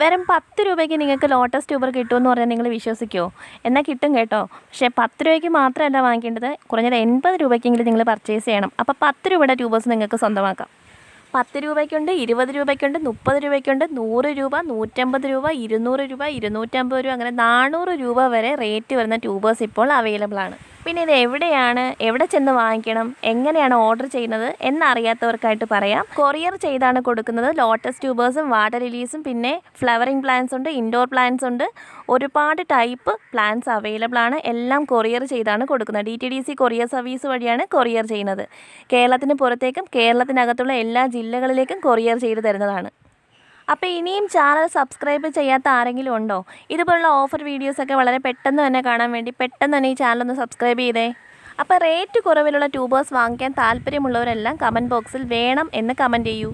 വെറും പത്ത് രൂപയ്ക്ക് നിങ്ങൾക്ക് ലോട്ടസ് ട്യൂബർ കിട്ടുമെന്ന് പറഞ്ഞാൽ നിങ്ങൾ വിശ്വസിക്കുമോ എന്നാൽ കിട്ടും കേട്ടോ. പക്ഷേ പത്ത് രൂപയ്ക്ക് മാത്രമല്ല വാങ്ങിക്കേണ്ടത്. കുറഞ്ഞത് എൺപത് രൂപയ്ക്കെങ്കിലും നിങ്ങൾ പർച്ചേസ് ചെയ്യണം. അപ്പോൾ പത്ത് രൂപയുടെ ട്യൂബേഴ്സ് നിങ്ങൾക്ക് സ്വന്തമാക്കാം. പത്ത് രൂപയ്ക്കുണ്ട് ഇരുപത് രൂപയ്ക്കുണ്ട് മുപ്പത് രൂപയ്ക്കുണ്ട് നൂറ് രൂപ നൂറ്റമ്പത് രൂപ ഇരുന്നൂറ് രൂപ ഇരുന്നൂറ്റമ്പത് രൂപ അങ്ങനെ നാനൂറ് രൂപ വരെ റേറ്റ് വരുന്ന ട്യൂബേഴ്സ് ഇപ്പോൾ അവൈലബിൾ ആണ്. പിന്നെ ഇത് എവിടെയാണ് എവിടെ ചെന്ന് വാങ്ങിക്കണം എങ്ങനെയാണ് ഓർഡർ ചെയ്യുന്നത് എന്നറിയാത്തവർക്കായിട്ട് പറയാം. കൊറിയർ ചെയ്താണ് കൊടുക്കുന്നത്. ലോട്ടസ് ട്യൂബേഴ്സും വാട്ടർ ലിലീസും പിന്നെ ഫ്ലവറിംഗ് പ്ലാന്റ്സ് ഉണ്ട് ഇൻഡോർ പ്ലാന്റ്സ് ഉണ്ട്. ഒരുപാട് ടൈപ്പ് പ്ലാന്റ്സ് അവൈലബിൾ ആണ്. എല്ലാം കൊറിയർ ചെയ്താണ് കൊടുക്കുന്നത്. D T D C courier service വഴിയാണ് കൊറിയർ ചെയ്യുന്നത്. കേരളത്തിന് പുറത്തേക്കും കേരളത്തിനകത്തുള്ള എല്ലാ ജില്ലകളിലേക്കും കൊറിയർ ചെയ്ത് തരുന്നതാണ്. അപ്പോൾ ഇനിയും ചാനൽ സബ്സ്ക്രൈബ് ചെയ്യാത്ത ആരെങ്കിലും ഉണ്ടോ? ഇതുപോലുള്ള ഓഫർ വീഡിയോസൊക്കെ വളരെ പെട്ടെന്ന് തന്നെ കാണാൻ വേണ്ടി പെട്ടെന്ന് തന്നെ ഈ ചാനൽ ഒന്ന് സബ്സ്ക്രൈബ് ചെയ്തേ. അപ്പോൾ റേറ്റ് കുറവിലുള്ള ട്യൂബേഴ്സ് വാങ്ങിക്കാൻ താല്പര്യമുള്ളവരെല്ലാം കമന്റ് ബോക്സിൽ വേണം എന്ന് കമന്റ് ചെയ്യൂ.